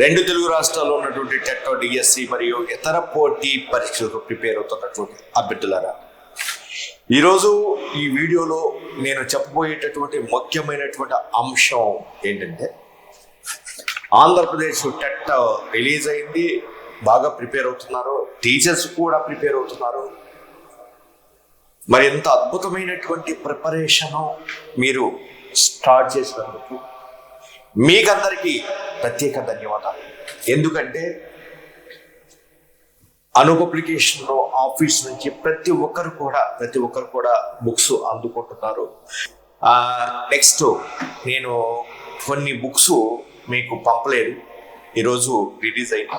రెండు తెలుగు రాష్ట్రాల్లో ఉన్నటువంటి టెట్టో డిఎస్సి మరియు ఇతర పోటీ పరీక్షలకు ప్రిపేర్ అవుతున్నటువంటి అభ్యర్థులారా. ఈరోజు ఈ వీడియోలో నేను చెప్పబోయేటటువంటి ముఖ్యమైనటువంటి అంశం ఏంటంటే ఆంధ్రప్రదేశ్ టెట్ రిలీజ్ అయింది బాగా ప్రిపేర్ అవుతున్నారు టీచర్స్ కూడా ప్రిపేర్ అవుతున్నారు. మరి ఎంత అద్భుతమైనటువంటి ప్రిపరేషను మీరు స్టార్ట్ చేసినందుకు మీకందరికీ ప్రత్యేక ధన్యవాదాలు. ఎందుకంటే అనుపబ్లికేషన్లో ఆఫీస్ నుంచి ప్రతి ఒక్కరు కూడా ప్రతి ఒక్కరు కూడా బుక్స్ అందుకుంటున్నారు. నెక్స్ట్ నేను కొన్ని బుక్స్ మీకు పంపలేదు. ఈరోజు రిలీజ్ అయిన.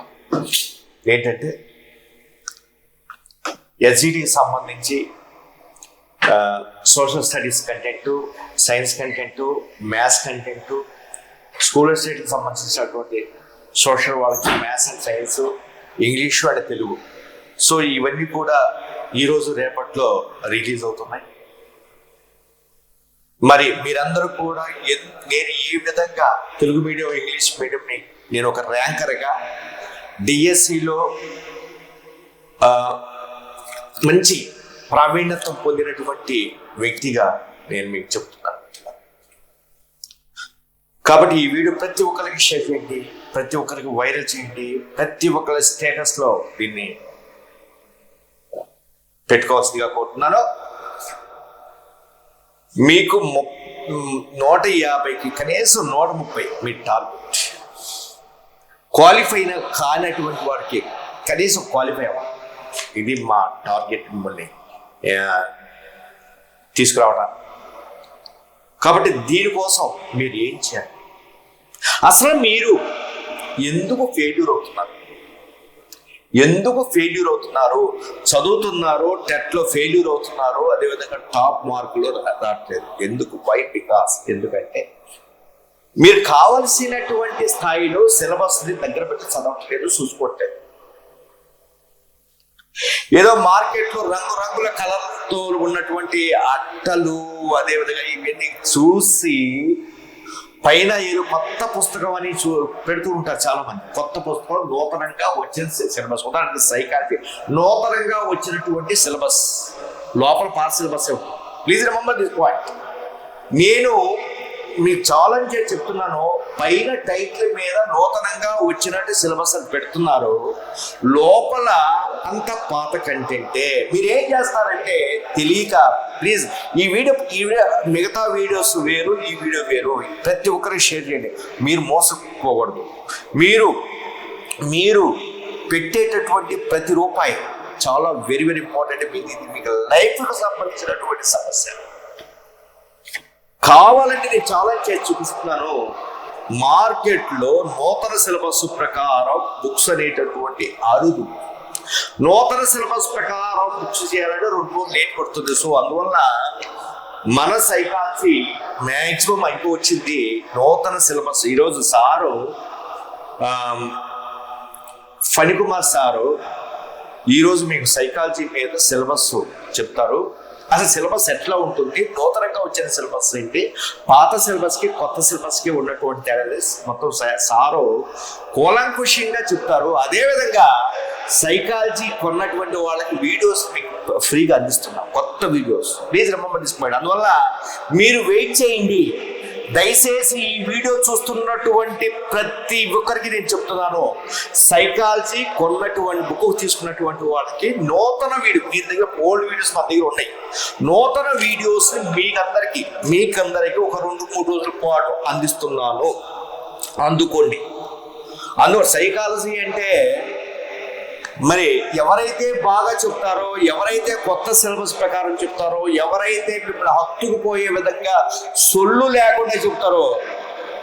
ఏంటంటే ఎస్జిడికి సంబంధించి social studies content science content maths content school స్టేట్కి సంబంధించినటువంటి సోషల్ వాళ్ళకి maths and science English and Telugu. So ఇవన్నీ కూడా ఈరోజు రేపట్లో రిలీజ్ అవుతున్నాయి. మరి మీరందరూ కూడా నేను ఈ విధంగా తెలుగు మీడియం ఇంగ్లీష్ మీడియంని నేను ఒక ర్యాంకర్గా డిఎస్సిలో మంచి ప్రావీణ్యత పొందినటువంటి వ్యక్తిగా నేను మీకు చెప్తున్నాను. కాబట్టి ఈ వీడియో ప్రతి ఒక్కరికి షేర్ చేయండి ప్రతి ఒక్కరికి వైరల్ చేయండి ప్రతి ఒక్కరి స్టేటస్లో దీన్ని పెట్టుకోవాల్సిందిగా కోరుతున్నాను. మీకు ము- నూట యాభైకి కనీసం నూట ముప్పై మీ టార్గెట్ క్వాలిఫై అయిన కానటువంటి వారికి కనీసం క్వాలిఫై అవ్వాలి. ఇది మా టార్గెట్ మిమ్మల్ని తీసుకురావడం కాబట్టి దీనికోసం మీరు ఏం చేయాలి? అసలు మీరు ఎందుకు ఫెయిల్యూర్ అవుతున్నారు? ఎందుకు ఫెయిల్యూర్ అవుతున్నారు? చదువుతున్నారు టెట్లో ఫెయిల్యూర్ అవుతున్నారు అదేవిధంగా టాప్ మార్కులు రావట్లేదు. ఎందుకు? వై బికాస్ ఎందుకంటే మీరు కావలసినటువంటి స్థాయిలో సిలబస్ని దగ్గర పెట్టి చదవట్లేదు చూసుకోవట్లేదు. ఏదో మార్కెట్లో రంగురంగుల రంగు రంగుల కలర్తో ఉన్నటువంటి అట్టలు అదేవిధంగా ఇవన్నీ చూసి పైన ఏదో కొత్త పుస్తకం అని చూ పెడుతూ ఉంటారు చాలా మంది కొత్త పుస్తకం నూతనంగా వచ్చిన సిలబస్. ఉదాహరణకి సైకాలజీ. నూతనంగా వచ్చినటువంటి సిలబస్. లోపల పాత syllabus please remember this point. నేను మీకు ఛాలెంజ్ చేసి చెప్తున్నాను పైన టైటిల్ మీద నూతనంగా వచ్చినట్టు సిలబస్ అని పెడుతున్నారు. లోపల అంత పాత కంటెంటే. మీరేం చేస్తారంటే తెలియక ప్లీజ్ ఈ వీడియో ఈ వీడియో మిగతా వీడియోస్ వేరు ఈ వీడియో వేరు. ప్రతి ఒక్కరు షేర్ చేయండి. మీరు మోసపోకూడదు. మీరు మీరు పెట్టేటటువంటి ప్రతి రూపాయి చాలా వెరీ వెరీ ఇంపార్టెంట్ మీది ఇది మీకు లైఫ్కు సంబంధించినటువంటి సమస్య. కావాలంటే నేను చాలా చేసి చూపిస్తున్నాను. మార్కెట్లో నూతన సిలబస్ ప్రకారం బుక్స్ అనేటటువంటి అరుదు. నూతన సిలబస్ ప్రకారం బుక్స్ చేయాలంటే రెండు రోజులు లేట్ పడుతుంది సో అందువల్ల మన సైకాలజీ మ్యాక్సిమం అయిపోవచ్చింది నూతన సిలబస్. ఈరోజు సారు ఫణికుమార్ సారు ఈరోజు మీకు సైకాలజీ మీద సిలబస్ చెప్తారు. అసలు సిలబస్ ఎట్లా ఉంటుంది? నూతనంగా వచ్చిన సిలబస్ ఏంటి? పాత సిలబస్కి కొత్త సిలబస్కి ఉన్నటువంటి తేడా మొత్తం సారు కూలంకుషంగా చెప్తారు. అదేవిధంగా సైకాలజీ కొన్నటువంటి వాళ్ళకి వీడియోస్ ఫ్రీగా అందిస్తున్నాం కొత్త videos. Please remember this point అందువల్ల మీరు వెయిట్ చేయండి. దయచేసి ఈ వీడియో చూస్తున్నటువంటి ప్రతి ఒక్కరికి నేను చెప్తున్నాను. సైకాలజీ కొన్నటువంటి బుక్ తీసుకున్నటువంటి వాళ్ళకి నూతన వీడియో మీ దగ్గర ఓల్డ్ వీడియోస్ మా దగ్గర ఉన్నాయి. నూతన వీడియోస్ మీకందరికి మీకందరికి ఒక రెండు మూడు రోజుల పాటు అందిస్తున్నాను. అందుకోండి. అందులో సైకాలజీ అంటే మరి ఎవరైతే బాగా చెప్తారో ఎవరైతే కొత్త సిలబస్ ప్రకారం చెప్తారో ఎవరైతే మిమ్మల్ని హత్తుకుపోయే విధంగా సొల్లు లేకుండా చెప్తారో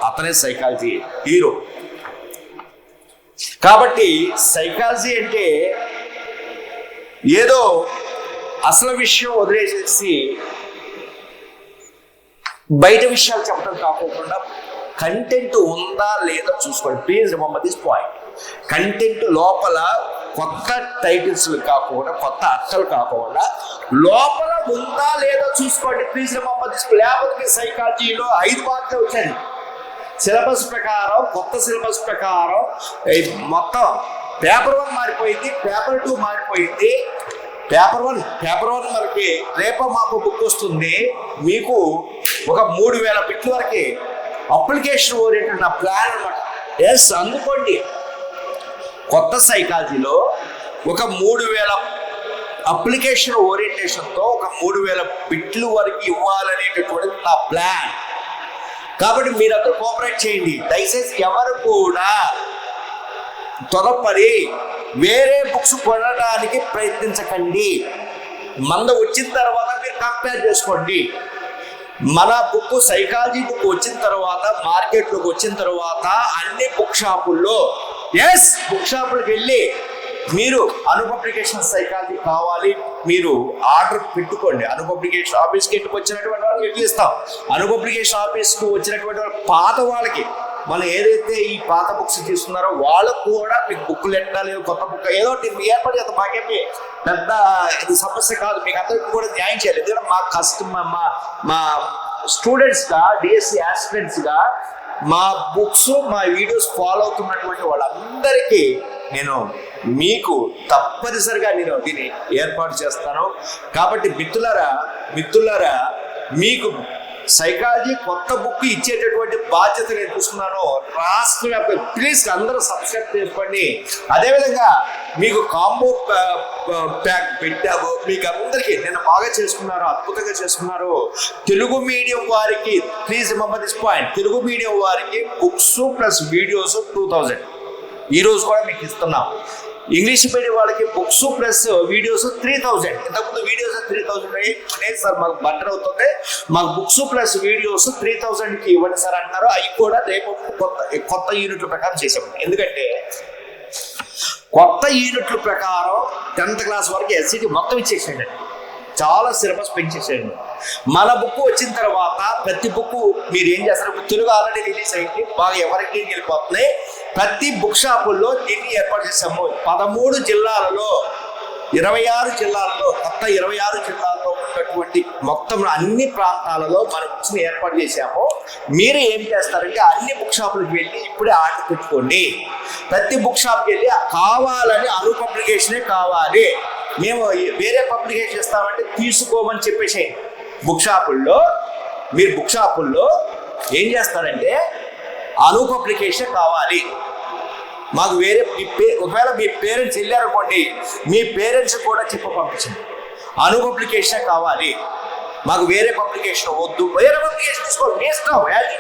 అతనే సైకాలజీ హీరో. కాబట్టి సైకాలజీ అంటే ఏదో అసలు విషయం వదిలేసేసి బయట విషయాలు చెప్పడం కాకుండా కంటెంట్ ఉందా లేదా చూసుకోండి. Please remember this point content లోపల కొత్త టైటిల్స్ కాకుండా కొత్త అర్థాలు కాకుండా లోపల ఉందా లేదా చూసుకోండి. ప్లీజ్ రిమంబర్ లేకపోతే సైకాలజీలో ఐదు మార్కులు వచ్చాయి. సిలబస్ ప్రకారం కొత్త సిలబస్ ప్రకారం మొత్తం పేపర్ వన్ మారిపోయింది పేపర్ టూ మారిపోయింది. పేపర్ వన్ పేపర్ వన్ మనకి రేప మాకు బుక్ వస్తుంది. మీకు ఒక మూడు వేల బిట్ల వరకు అప్లికేషన్ ఓరియంటెడ్ నా ప్లాన్ అనమాట ఎస్ అందుకోండి. కొత్త సైకాలజీలో ఒక మూడు వేల అప్లికేషన్ ఓరియంటేషన్తో ఒక మూడు వేల బిట్లు వరకు ఇవ్వాలనేటటువంటిది నా ప్లాన్. కాబట్టి మీరందరూ కోఆపరేట్ చేయండి. దయచేసి ఎవరు కూడా త్వరపడి వేరే బుక్స్ కొనడానికి ప్రయత్నించకండి. మంద వచ్చిన తర్వాత మీరు కంపేర్ చేసుకోండి. మన బుక్ సైకాలజీ బుక్ వచ్చిన తర్వాత మార్కెట్లోకి వచ్చిన తర్వాత అన్ని బుక్ షాపుల్లో ఎస్ బుక్ షాపులకు వెళ్ళి మీరు అనుపబ్లికేషన్ సైకాలజీ కావాలి మీరు ఆర్డర్ పెట్టుకోండి. అనుపబ్లికేషన్ ఆఫీస్కి ఎందుకు వచ్చినటువంటి వాళ్ళకి ఎట్లు ఇస్తాం. అనుపబ్లికేషన్ ఆఫీస్కి వచ్చినటువంటి వాళ్ళ పాత వాళ్ళకి మనం ఏదైతే ఈ పాత బుక్స్ తీసుకున్నారో వాళ్ళకు కూడా మీకు బుక్లు ఎట్టాలి కొత్త బుక్ ఏదో మీ ఏర్పాటు చేస్తాం మాకేమి పెద్ద ఇది సమస్య కాదు. మీకు అందరికీ కూడా న్యాయం చేయాలి. ఎందుకంటే మా కస్టమర్ మా మా స్టూడెంట్స్గా డిఎస్సి యాక్సిడెంట్స్గా మా బుక్స్ మా వీడియోస్ ఫాలో అవుతున్నటువంటి వాళ్ళందరికీ నేను మీకు తప్పనిసరిగా నేను దీన్ని ఏర్పాటు చేస్తాను. కాబట్టి మిత్రులారా మిత్రులారా మీకు సైకాలజీ కొత్త బుక్ ఇచ్చేటటువంటి బాధ్యత నేను చూస్తున్నాను రాష్ట్ర వ్యాప్తంగా ప్లీజ్ అందరూ సబ్స్క్రైబ్ చేసుకోండి. అదేవిధంగా మీకు కాంబో ప్యాక్ పెట్టాము మీకు అందరికీ నేను బాగా చేసుకున్నారు అద్భుతంగా చేసుకున్నారు. తెలుగు మీడియం వారికి please remember this point Telugu medium వారికి books plus videos two thousand ఈరోజు కూడా మీకు ఇస్తున్నాం. ఇంగ్లీష్ మీడియం వాళ్ళకి books plus videos three thousand ఇంతకుముందు వీడియోస్ త్రీ థౌజండ్ లేదు సార్ మాకు బట్టర్ అవుతుంది. మాకు బుక్స్ ప్లస్ వీడియోస్ త్రీ థౌజండ్కి ఇవ్వండి సార్ అంటారు అవి కూడా రేపు కొత్త కొత్త యూనిట్ల ప్రకారం చేసాము ఎందుకంటే కొత్త యూనిట్ల ప్రకారం టెన్త్ క్లాస్ వరకు ఎస్సీటీ మొత్తం ఇచ్చేసేయండి. చాలా సిలబస్ పెంచేసేయండి మన బుక్ వచ్చిన తర్వాత ప్రతి బుక్ మీరు ఏం చేస్తారు? తెలుగు ఆల్రెడీ రిలీజ్ అయింది. బాగా ఎవరికి వెళ్ళిపోతున్నాయి ప్రతి బుక్ షాపుల్లో దీన్ని ఏర్పాటు చేసాము పదమూడు జిల్లాలలో ఇరవై ఆరు జిల్లాల్లో కొత్త ఇరవై ఆరు జిల్లాల్లో ఉన్నటువంటి మొత్తం అన్ని ప్రాంతాలలో మన బుక్స్ని ఏర్పాటు చేశాము. మీరు ఏం చేస్తారంటే అన్ని బుక్ షాపులకు వెళ్ళి ఇప్పుడే ఆర్డర్ పెట్టుకోండి. ప్రతి బుక్ షాప్కి వెళ్ళి కావాలని అను పబ్లికేషనే కావాలి. మేము వేరే పబ్లికేషన్ ఇస్తామంటే తీసుకోమని చెప్పేసి బుక్ షాపుల్లో మీరు బుక్ షాపుల్లో ఏం చేస్తారంటే అను పబ్లికేషన్ కావాలి. మాకు వేరే మీ పే ఒకవేళ మీ పేరెంట్స్ వెళ్ళారనుకోండి మీ పేరెంట్స్ కూడా చెప్ప పంపించండి. అను పబ్లికేషన్ కావాలి. మాకు వేరే పబ్లికేషన్ వద్దు. వేరే పబ్లికేషన్ తీసుకో మీ ఇష్టం. యాజ్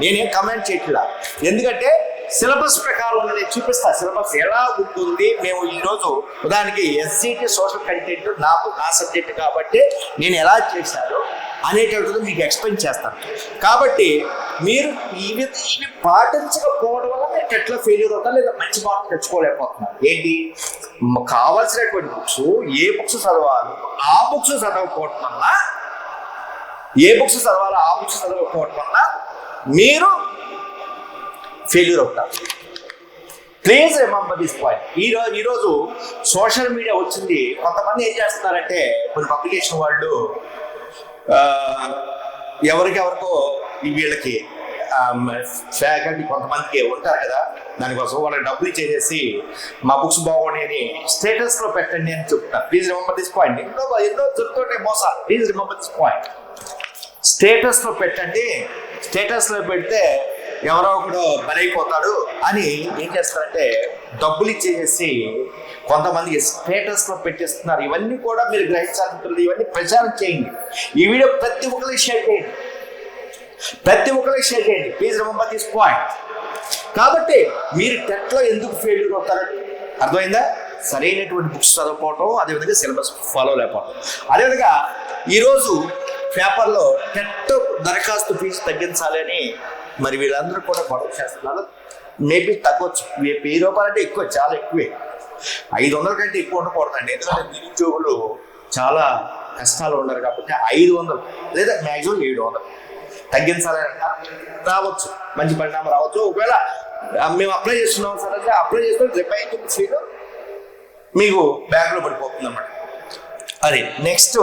నేనేం కమెంట్ చేయట్లా? ఎందుకంటే సిలబస్ ప్రకారం నేను చూపిస్తా. సిలబస్ ఎలా ఉంటుంది? మేము ఈరోజు ఉదాహరణకి ఎస్సీటీ సోషల్ కంటెంట్ నాకు నా సబ్జెక్ట్ కాబట్టి నేను ఎలా చేశాను? అనేటటువంటిది మీకు ఎక్స్ప్లెయిన్ చేస్తాను. కాబట్టి మీరు ఇవి ఇవి పాటించకపోవడం వల్ల మీరు ఎట్లా ఫెయిల్యూర్ అవుతారు లేదా మంచి మార్కులు తెచ్చుకోలేకపోతున్నారు? ఏంటి? మ- కావాల్సినటువంటి బుక్స్ ఏ బుక్స్ చదవాలి? ఆ బుక్స్ చదవకపోవడం వల్ల ఏ బుక్స్ చదవాలో? ఆ బుక్స్ చదవకపోవడం వల్ల మీరు ఫెయిల్యూర్ అవుతారు. ప్లీజ్ రిమంబర్ దిస్ పాయింట్ ఈ రోజు ఈరోజు సోషల్ మీడియా వచ్చింది. కొంతమంది ఏం చేస్తున్నారంటే కొన్ని పబ్లికేషన్ వాళ్ళు ఎవరికెవరికో ఎవరికి ఎవరికో వీళ్ళకి ఫ్యాకల్టీ కొంతమందికి ఉంటారు కదా దానికోసం వాళ్ళకి డబ్బులు ఇచ్చేసేసి మా బుక్స్ బాగున్నాయి అని స్టేటస్లో పెట్టండి అని చెప్తారు ప్లీజ్ రిమంబర్ దిస్ పాయింట్ ఎన్నో ఎన్నో చెప్తుంటే మోసాలు. ప్లీజ్ రిమంబర్ దిస్ పాయింట్ స్టేటస్లో పెట్టండి. స్టేటస్లో పెడితే ఎవరో ఒకడు బలైపోతాడు అని ఏం చేస్తారంటే డబ్బులు ఇచ్చేసి కొంతమంది స్టేటస్లో పెట్టేస్తున్నారు. ఇవన్నీ కూడా మీరు గ్రహించాలి ఇవన్నీ ప్రచారం చేయండి. ఈ వీడియో ప్రతి ఒక్కరికి షేర్ చేయండి. ప్రతి ఒక్కరికి షేర్ చేయండి. ప్లీజ్ రిమంబర్ దిస్ పాయింట్ కాబట్టి మీరు టెట్లో ఎందుకు ఫెయిల్యూర్ అవుతారు అర్థమైందా? సరైనటువంటి బుక్స్ చదవకపోవటం అదేవిధంగా సిలబస్ ఫాలో లేకపోవటం. అదేవిధంగా ఈరోజు పేపర్లో టెట్ దరఖాస్తు ఫీజు తగ్గించాలి అని మరి వీళ్ళందరూ కూడా గొడవ చేస్తున్నారు. మేబీ తగ్గొచ్చు. వెయ్యి రూపాయలు అంటే ఎక్కువ చాలా ఎక్కువే. ఐదు వందల కంటే ఎక్కువ ఉండకూడదండి. ఎందుకంటే నిరుద్యోగులు చాలా కష్టాలు ఉన్నారు కాబట్టి ఐదు వందలు లేదా మ్యాక్సిమం ఏడు వందలు. తగ్గించాలని రావచ్చు. మంచి పరిణామం రావచ్చు. ఒకవేళ మేము అప్లై చేస్తున్నాం సార్ అంటే అప్లై చేస్తే రిమైనింగ్ ఫీజు మీకు బ్యాంక్లో పడిపోతుంది అన్నమాట అది నెక్స్ట్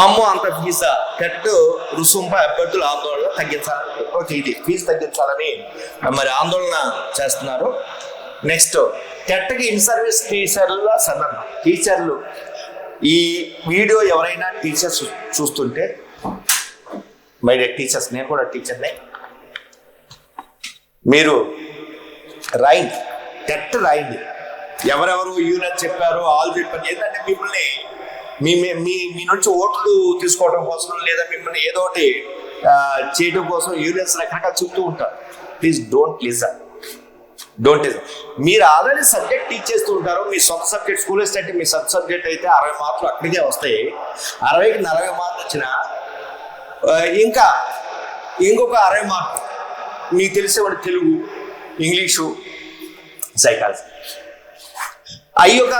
అమ్మో అంత ఫీజా కట్టు రుసుంపై అభ్యర్థుల ఆందోళన తగ్గించాలని ఓకే ఇది ఫీజు తగ్గించాలని మరి ఆందోళన చేస్తున్నారు. నెక్స్ట్ టెట్కి ఇన్ సర్వీస్ టీచర్ల సన్నద్ధం టీచర్లు ఈ వీడియో ఎవరైనా టీచర్స్ చూస్తుంటే మై టీచర్స్ నేను కూడా టీచర్నే మీరు రాయండి. టెట్ రాయండి. ఎవరెవరు యూనిట్ చెప్పారు ఆల్ చెప్పారు ఏంటంటే మిమ్మల్ని మీ మీ- మీ మీ నుంచి ఓట్లు తీసుకోవడం కోసం లేదా మిమ్మల్ని ఏదో ఒకటి చేయడం కోసం యూనియన్స్ రకరకాల చెప్తూ ఉంటారు. Please don't listen don't listen మీరు ఆల్రెడీ సబ్జెక్ట్ టీచ్ చేస్తూ ఉంటారు. మీ సొంత సబ్జెక్ట్ స్కూల్ అంటే మీ సబ్ సబ్జెక్ట్ అయితే అరవై మార్కులు అక్కడికే వస్తాయి. అరవైకి నలభై మార్కులు వచ్చిన ఇంకా ఇంకొక అరవై మార్కులు. మీకు తెలిసేవాడు తెలుగు ఇంగ్లీషు సైకాలజీ అవి ఒక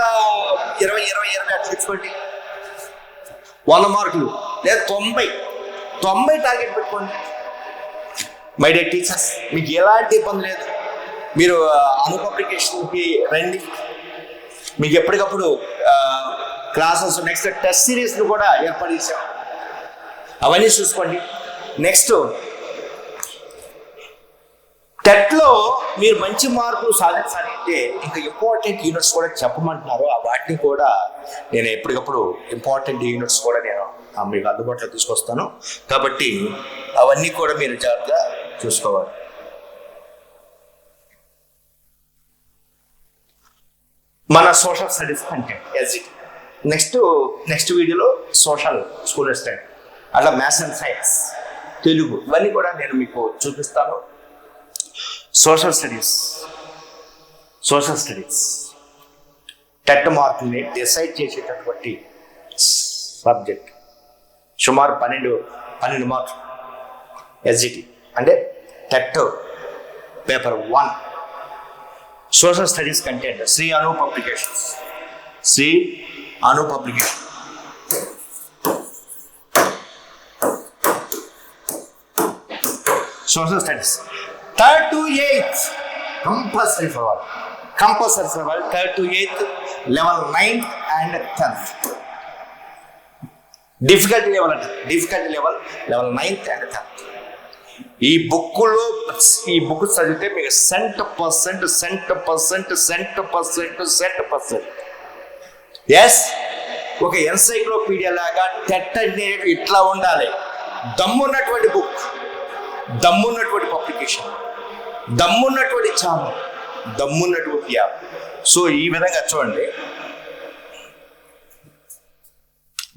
ఇరవై ఇరవై ఇరవై అట్లా తెచ్చుకోండి వంద మార్కులు. లేదా తొంభై. తొంభై టార్గెట్ పెట్టుకోండి. మై డే టీచర్స్ మీకు ఎలాంటి ఇబ్బంది లేదు. మీరు అను పబ్లికేషన్కి రండి. మీకు ఎప్పటికప్పుడు క్లాసెస్ నెక్స్ట్ టెస్ట్ సిరీస్ను కూడా ఏర్పాటు చేసాం అవన్నీ చూసుకోండి. నెక్స్ట్ టెట్లో మీరు మంచి మార్కులు సాధించాలి అంటే ఇంకా ఇంపార్టెంట్ యూనిట్స్ కూడా చెప్పమంటున్నారు. ఆ వాటిని కూడా నేను ఎప్పటికప్పుడు ఇంపార్టెంట్ యూనిట్స్ కూడా నేను మీకు అందుబాటులో తీసుకొస్తాను. కాబట్టి అవన్నీ కూడా మీరు జాగ్రత్తగా చూసుకోవాలి. మన social studies content SGT next next వీడియోలో సోషల్ స్కూల్ స్టడీ అట్లా మ్యాథ్స్ అండ్ సైన్స్ తెలుగు ఇవన్నీ కూడా నేను మీకు చూపిస్తాను. Social studies social studies. TET మార్కుల్ని decide చేసేటటువంటి సబ్జెక్ట్. సుమారు పన్నెండు పన్నెండు మార్కులు ఎస్జిటి అంటే TET paper one. Social studies content Sri Anu publications. Sri Anu publication. Social studies. Third to eighth. Compulsory for వాళ్ళు compulsory for third to eighth level ninth and tenth. Difficulty level అంటే difficulty level level ninth and tenth. ఈ బుక్లో ఈ book చదివితే మీకు cent percent cent percent cent percent cent percent. Yes ఒక encyclopedia లాగా TET అనేది ఇట్లా ఉండాలి. దమ్మున్నటువంటి బుక్ దమ్మున్నటువంటి పబ్లికేషన్ దమ్మున్నటువంటి ఛానల్. దమ్మున్నటువంటి యాప్. సో ఈ విధంగా చూడండి.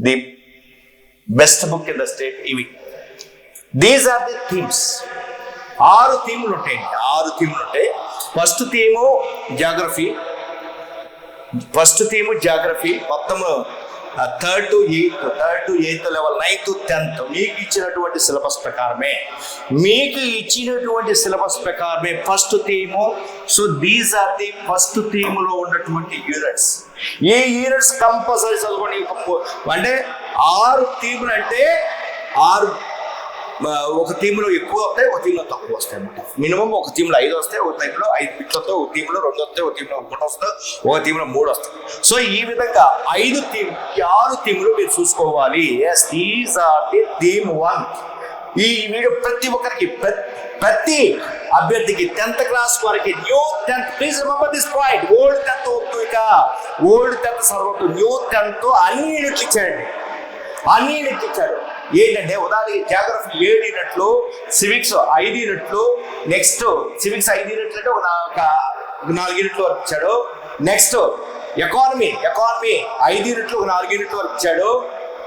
The best book in the state ఇవి. దీస్ ఆర్ ది థీమ్స్ ఆరు థీములు ఉంటాయండి ఆరు థీములు ఉంటాయి. First theme geography. First theme geography. మొత్తము third to eighth third to eighth level ninth tenth మీకు ఇచ్చినటువంటి సిలబస్ ప్రకారమే. మీకు ఇచ్చినటువంటి సిలబస్ ప్రకారమే first theme so these are the first థీమ్లో ఉన్నటువంటి యూనిట్స్ ఈ యూనిట్స్ కంపల్సరీ చదవండి అంటే ఆరు థీములు అంటే ఆరు ఒక టీంలో ఎక్కువ వస్తాయి ఒక టీంలో తక్కువ వస్తాయి అన్నమాట. మినిమం ఒక టీంలో ఐదు వస్తాయి ఒక టైంలో ఐదు బిట్లు వస్తాయి ఒక టీంలో రెండు వస్తాయి ఒక టీంలో ఒకటి వస్తాయి ఒక టీంలో మూడు వస్తాయి. సో ఈ విధంగా ఐదు టీం ఆరు టీంలు మీరు చూసుకోవాలి. Yes these are the team one ఈ వీడియో ప్రతి ఒక్కరికి ప్రతి అభ్యర్థికి టెన్త్ క్లాస్ వారికి new tenth please remember this point old tenth వద్దు ఇక ఓల్డ్ టెన్త్ సర్వట్టు న్యూ టెన్త్ అన్ని యూనిట్లు ఇచ్చాడండి అన్ని యూనిట్లు ఇచ్చాడు ఏంటంటే ఉదాహరణకి జాగ్రఫీ ఏడు యూనిట్లు సివిక్స్ ఐదు యూనిట్లు నెక్స్ట్ సివిక్స్ ఐదు యూనిట్లు అంటే ఒక నాలుగు యూనిట్లు వరకు ఇచ్చాడు. నెక్స్ట్ ఎకానమీ ఎకానమీ ఐదు యూనిట్లు ఒక నాలుగు యూనిట్లు వరకు ఇచ్చాడు.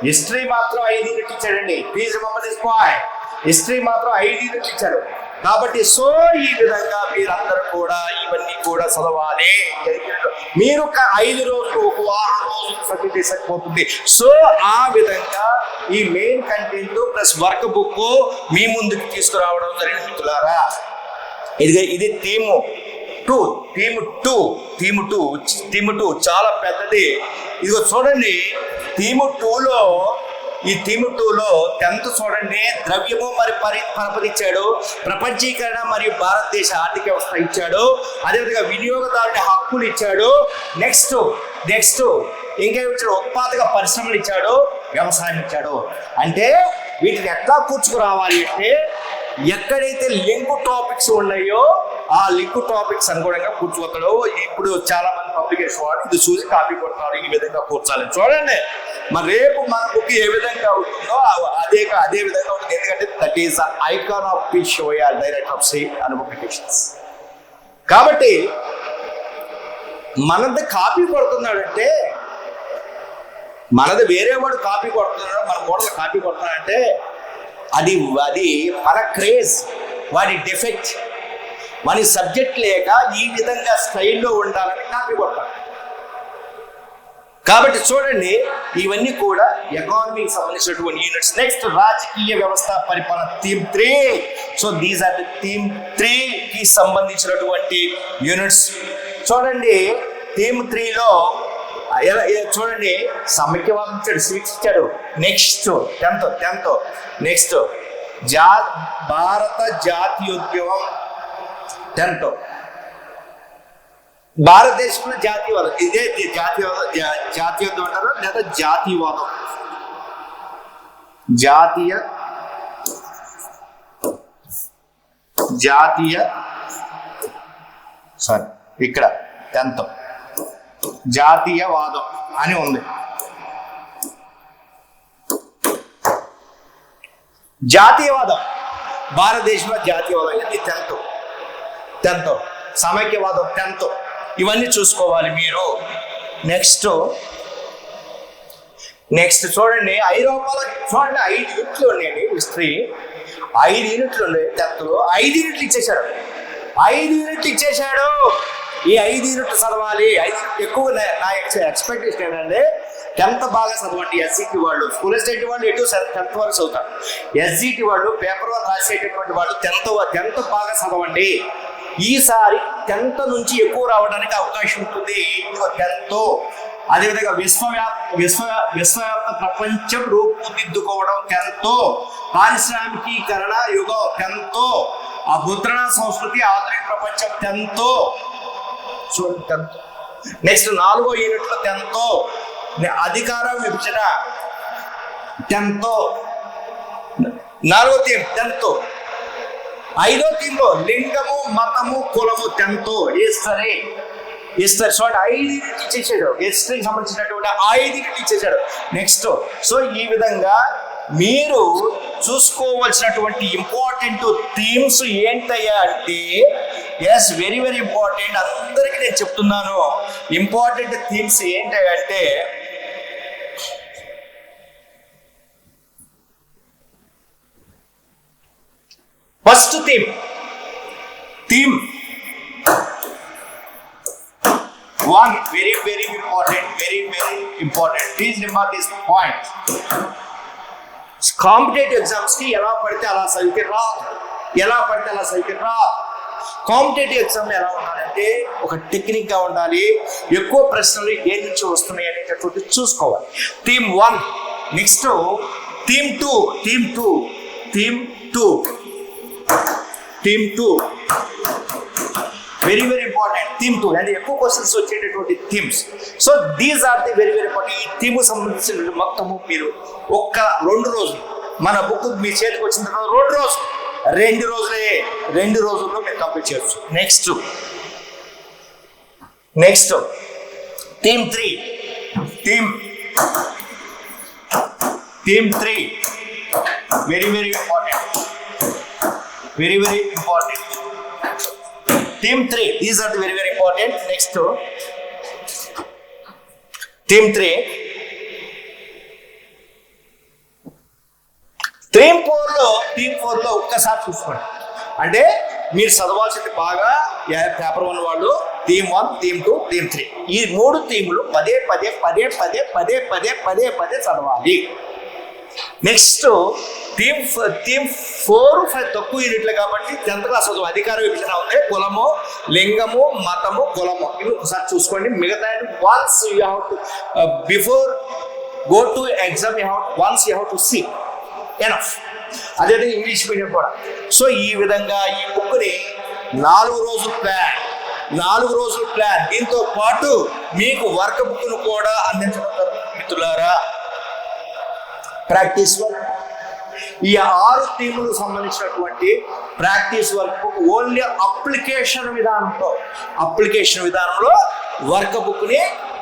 హిస్టరీ మాత్రం ఐదు యూనిట్లు ఇచ్చాడండి. Please remember this point history మాత్రం ఐదు యూనిట్లు ఇచ్చాడు. కాబట్టి సో ఈ విధంగా మీరందరూ కూడా ఇవన్నీ కూడా చదవాలి. మీరు ఒక ఐదు రోజులు ఒక వారం రోజులు చదివితే సరిపోతుంది సో ఆ విధంగా ఈ main content plus work book మీ ముందుకు తీసుకురావడం జరిగింది మిత్రులారా. ఇది ఇది theme two theme two theme two theme two చాలా పెద్దది. ఇదిగో చూడండి థీమ్ టూలో ఈ థీమ్ టూలో టెన్త్ చూడండి ద్రవ్యము మరి పరి పరపతి ఇచ్చాడు ప్రపంచీకరణ మరియు భారతదేశ ఆర్థిక వ్యవస్థ ఇచ్చాడు అదేవిధంగా వినియోగదారుని హక్కులు ఇచ్చాడు నెక్స్ట్ నెక్స్ట్ ఇంకా ఇచ్చాడు? ఉత్పాదక పరిశ్రమలు ఇచ్చాడు వ్యవసాయం ఇచ్చాడు. అంటే వీటిని ఎట్లా కూర్చుకురావాలి అంటే ఎక్కడైతే లింక్ టాపిక్స్ ఉన్నాయో ఆ లింక్ టాపిక్స్ అనుగుణంగా కూర్చోతాడు ఇప్పుడు చాలా మంది పబ్లికేషన్ వాడు ఇది చూసి కాపీ కొడతారు ఈ విధంగా కూర్చాలి చూడండి. మరి రేపు మన బుక్ ఏ విధంగా ఉంటుందో అదే అదే విధంగా ఉంటుంది. ఎందుకంటే that is icon of P షోయా డైరెక్టర్ ఆఫ్ సి అండ్ పబ్లికేషన్స్ కాబట్టి మనది కాపీ కొడుతున్నాడంటే మనది వేరే వాడు కాపీ కొడుతున్నాడు మన మోడల్ కాపీ కొడుతున్నాడంటే అది అది మన క్రేజ్ వాడి డిఫెక్ట్ వాని సబ్జెక్ట్ లేక ఈ విధంగా స్టైల్లో ఉండాలని కాపీ కొడతాడు. కాబట్టి చూడండి ఇవన్నీ కూడా ఎకానమీకి సంబంధించినటువంటి యూనిట్స్ నెక్స్ట్ రాజకీయ వ్యవస్థ పరిపాలన theme three so these are the theme three కి సంబంధించినటువంటి యూనిట్స్ చూడండి థీమ్ త్రీలో చూడండి సమైక్యవాదం ఇచ్చాడు సివిక్స్ ఇచ్చాడు నెక్స్ట్ టెన్త్ టెన్త్ నెక్స్ట్ జా భారత జాతీయోద్యమం టెన్త్ భారతదేశంలో జాతీయవాదం. ఇదే జాతీయవాదం జాతీయవాదం అంటారు? లేదా జాతీయవాదం? జాతీయ జాతీయ సారీ ఇక్కడ టెన్త్ జాతీయవాదం అని ఉంది. జాతీయవాదం. భారతదేశంలో జాతీయవాదం. ఇది టెన్త్. టెన్త్. సమైక్యవాదం టెన్త్. ఇవన్నీ చూసుకోవాలి మీరు. నెక్స్ట్ నెక్స్ట్ చూడండి ఐరోపాలో చూడండి ఐదు యూనిట్లు ఉన్నాయండి హిస్టరీ ఐదు యూనిట్లు ఉన్నాయి టెన్త్లో ఐదు యూనిట్లు ఇచ్చేశాడు. ఐదు యూనిట్లు ఇచ్చేశాడు. ఈ ఐదు యూనిట్లు చదవాలి. ఐదు ఎక్కువ నా- ఎక్స్పెక్టేషన్ ఏంటంటే టెన్త్ బాగా చదవండి ఎస్సీటీ వాళ్ళు. స్కూల్ స్టేట్ వాళ్ళు ఎటు టెన్త్ వరకు చదువుతారు. ఎస్జిటి వాళ్ళు పేపర్ వన్ రాసేటటువంటి వాళ్ళు టెన్త్ టెన్త్ బాగా చదవండి. ఈసారి టెన్త్ నుంచి ఎక్కువ రావడానికి అవకాశం ఉంటుంది టెన్త్ అదేవిధంగా విశ్వవ్యాప్ విశ్వ విశ్వవ్యాప్త ప్రపంచం రూపుదిద్దుకోవడం టెన్త్ పారిశ్రామికీకరణ యుగం టెన్త్ ఆ ముద్రణ సంస్కృతి ఆధునిక ప్రపంచం టెన్త్ చూడండి టెన్త్. నెక్స్ట్ నాలుగో యూనిట్లో టెన్త్ అధికార విభజన టెన్త్ నాలుగో థీమ్ టెన్త్ ఐదో థీమ్లో లింగము మతము కులము టెన్త్ హిస్టరీ హిస్టరీ చూడండి ఐదు ఇచ్చేసాడు ఎస్ట్రీకి సంబంధించినటువంటి ఐదు ఇచ్చేసాడు నెక్స్ట్ సో ఈ విధంగా మీరు చూసుకోవలసినటువంటి ఇంపార్టెంట్ థీమ్స్ ఏంటయ్యా అంటే ఎస్ వెరీ వెరీ ఇంపార్టెంట్ అందరికీ నేను చెప్తున్నాను. ఇంపార్టెంట్ థీమ్స్ ఏంటయ్యా first theme. Theme. One very very important very very important please remember this point competitive ఎగ్జామ్స్కి ఎలా పడితే అలా చదివితే రా. ఎలా పడితే అలా చదివితే రా. కాంపిటేటివ్ ఎగ్జామ్ ఎలా ఉండాలంటే ఒక టెక్నిక్గా ఉండాలి. ఎక్కువ ప్రశ్నలు ఏ నుంచి వస్తున్నాయి అనేటటువంటి చూసుకోవాలి. Theme one next theme two theme two theme two theme two very very important theme two అంటే ఎక్కువ క్వశ్చన్స్ వచ్చేటటువంటి themes so these are the very very important ఈ థీమ్ సంబంధించిన మొత్తము మీరు ఒక్క రెండు రోజులు మన బుక్ మీ చేతికి వచ్చిన తర్వాత రెండు రోజులు రెండు రోజులే రెండు రోజుల్లో మీరు కంప్లీట్ చేయొచ్చు. Next next theme three theme theme three very very important very very important theme three these are the very very important next theme three theme ఫోర్లో థీమ్ ఫోర్లో ఒక్కసారి చూసుకోండి. అంటే మీరు చదవాల్సింది బాగా పేపర్ వన్ వాళ్ళు theme one theme two theme three ఈ మూడు థీములు పదే పదే పదే పదే పదే పదే పదే పదే చదవాలి. Next theme theme four five తక్కువ యూనిట్లు కాబట్టి టెన్త్ క్లాస్ చదువు అధికార విభజన ఉంది. కులము లింగము మతము కులము. ఇవి ఒకసారి చూసుకోండి. మిగతా once you have to before go to exam you have once you have to see enough అదేవిధంగా ఇంగ్లీష్ మీడియం కూడా. సో ఈ విధంగా ఈ బుక్ని నాలుగు రోజులు ప్లాన్ నాలుగు రోజుల ప్లాన్ దీంతో పాటు మీకు వర్క్ బుక్ను కూడా అందించడం మిత్రులారా ప్రాక్టీస్ ఈ ఆరు థీములకు సంబంధించినటువంటి practice work book only application విధానంలో అప్లికేషన్ విధానంలో వర్క్ బుక్ని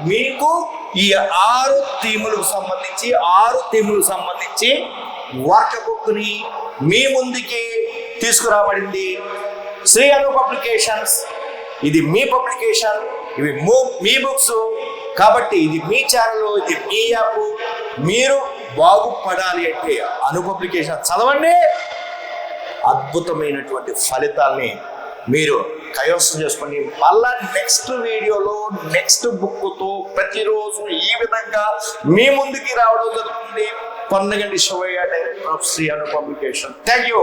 మీకు ఈ ఆరు థీములకు సంబంధించి ఆరు థీములకు సంబంధించి వర్క్ బుక్ని మీ ముందుకి తీసుకురాబడింది. శ్రీ అనూప్ పబ్లికేషన్స్ ఇది మీ పబ్లికేషన్ ఇవి మూ- మీ బుక్స్. కాబట్టి ఇది మీ ఛానల్ ఇది మీ యాప్. మీరు బాగుపడాలి అంటే అను పబ్లికేషన్ చదవండి. అద్భుతమైనటువంటి ఫలితాల్ని మీరు కైవసం చేసుకోండి మళ్ళా నెక్స్ట్ వీడియోలో నెక్స్ట్ బుక్తో ప్రతిరోజు ఈ విధంగా మీ ముందుకి రావడం జరుగుతుంది. Pannagandi Shivayya director of Sri Anu publication thank you